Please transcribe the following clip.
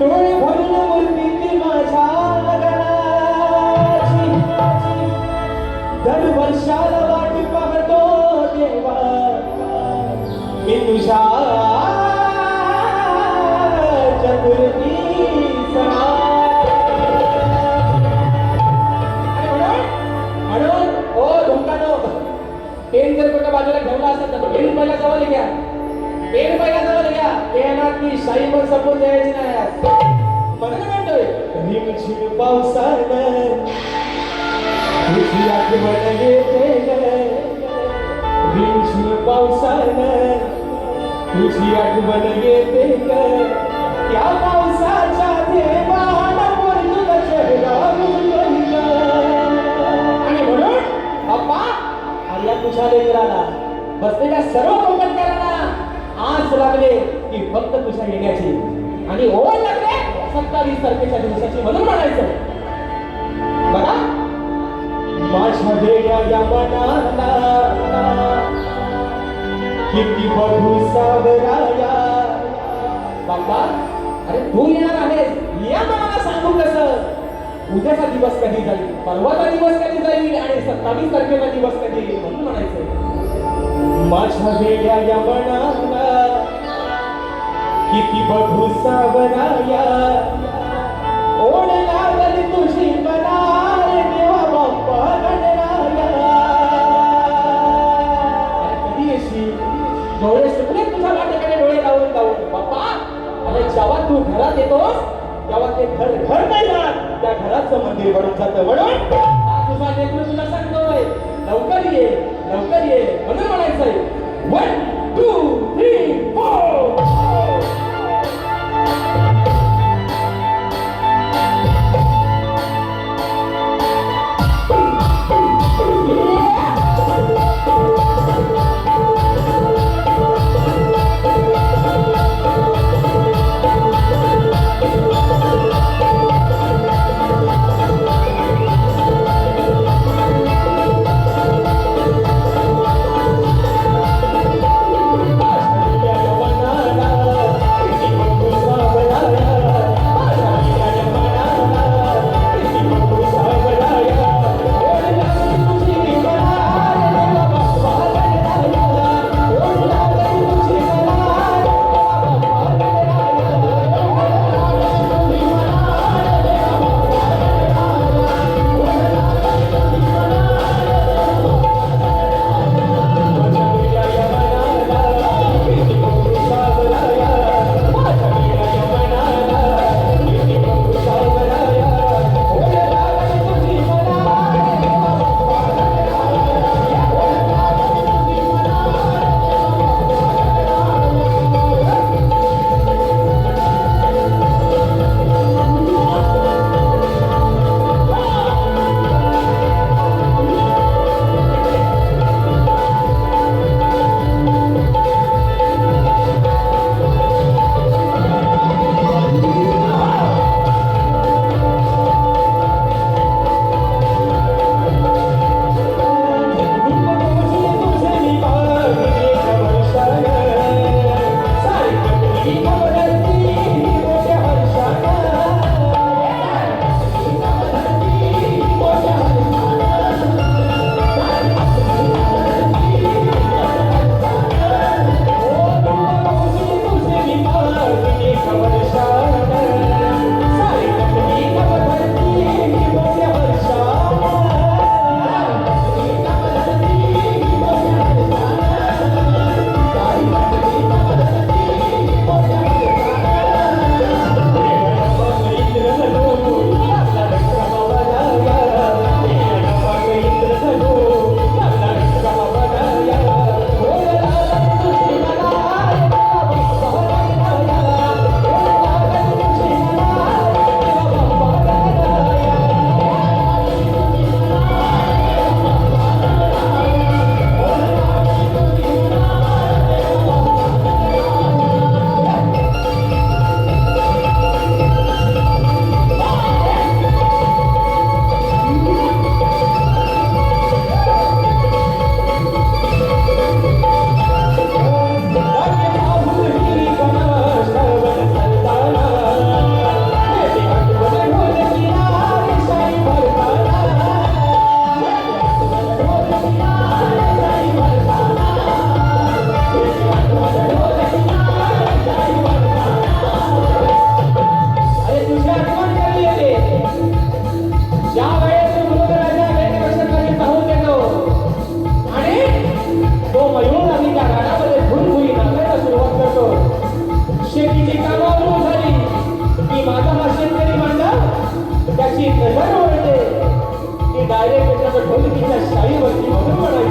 डोळे भरून मुलगी ती माझ्या दर वर्षाला वाट पाहतो देवा. मी तुझ्या शाई द्यायची नाही म्हणून म्हणतोय रिमझिम पावसानं तुझी आठवण येते रिमझिम पावसानं तुझी आठवण येते त्या पावसाच्या देवाला तुझा आणि म्हणून अप्पा आल्या तुझ्या लेकराला बसलेल्या सर्व लागले की फक्त तुझ्या येण्याची. आणि ओढ लागले सत्तावीस तारखेच्या दिवसाची म्हणून म्हणायचं. बघा. माझ्या वेड्या या मनाला किती बघू सावराया. बाबा अरे तू येणार आहेस. या मनाला सांगू कसं? उद्याचा दिवस कधी जाईल? परवाचा दिवस कधी जाईल? आणि सत्तावीस तारखेचा दिवस कधी म्हणून म्हणायचं. माझ्या वेड्या या मनाला किती बघू सावराया. ओढ लागली तुझी मला रे देवा बाप्पा गणराया. अरे कधी येशील डोळे सुटले तुझ्या वाटेकडे डोळे लावून लावून. बाप्पा अरे जेव्हा तू घरात येतोस तेव्हा ते घर घर नाही राहत. त्या घराचं मंदिर बनून जातं म्हणून हा तुझा लेकरू तुला सांगतोय लवकर ये लवकर ये म्हणून म्हणायचंय. One two three four de políticas caído el